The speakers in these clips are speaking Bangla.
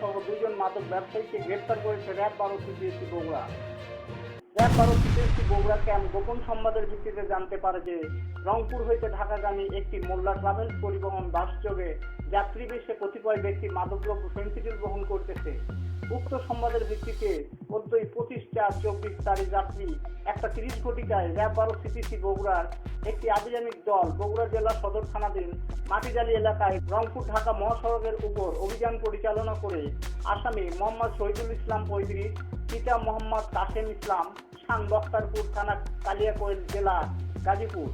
সহ দুজন মাদক ব্যবসায়ীকে গ্রেপ্তার করেছে র্যাব বারো সিপিএসসি বগুড়া। র্যাব বারো সিপিএসসি বগুড়া ক্যাম্প গোপন সংবাদের ভিত্তিতে জানতে পারে যে রংপুর হইতে ঢাকাগামী একটি মোল্লা ট্রাভেলস পরিবহন বাসযোগে যাত্রী বেশে কতিপয় ব্যক্তি মাদকদ্রব্য ফেন্সিডিল বহন করতেছে। উক্ত সংবাদের ভিত্তিতে অদ্যই পঁচিশ চার চব্বিশ তারিখ রাত্রি একটা তিরিশ ঘটিকায় র্যাব বারো সিপিসি বগুড়ার একটি আভিযানিক দল বগুড়া জেলা সদর থানাধীন মাটিজালি এলাকায় রংপুর ঢাকা মহাসড়কের উপর অভিযান পরিচালনা করে আসামি মোহাম্মদ শহীদুল ইসলাম পঁয়ত্রিশ পিতা মোহাম্মদ কাসেম ইসলাম শান বক্তারপুর থানা কালিয়াকৈল জেলা গাজীপুর।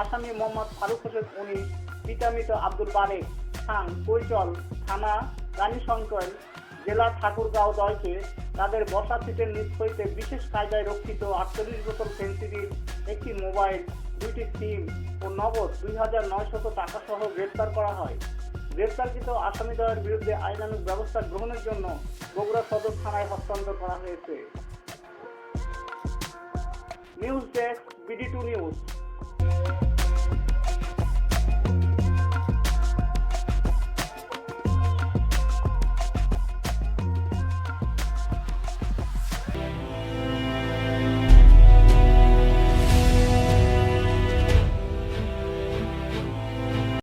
আসামি মোহাম্মদ ফারুক হোসেন উনিশ পিতা মৃত আব্দুল বারেক খান কৈচল থানা রানীশঙ্কর জেলা ঠাকুরগাঁও দলকে তাদের বসা সিটের নিচ হইতে বিশেষ কায়দায় রক্ষিত আটচল্লিশ বছর ফেন্সিডিল একটি মোবাইল, দুইটি সিম ও নগদ দুই হাজার নয়শত টাকা সহ গ্রেপ্তার করা হয়। গ্রেপ্তারকৃত আসামিদ্বয়ের বিরুদ্ধে আইনানুগ ব্যবস্থা গ্রহণের জন্য বগুড়া সদর থানায় হস্তান্তর করা হয়েছে। News desk, BD two news.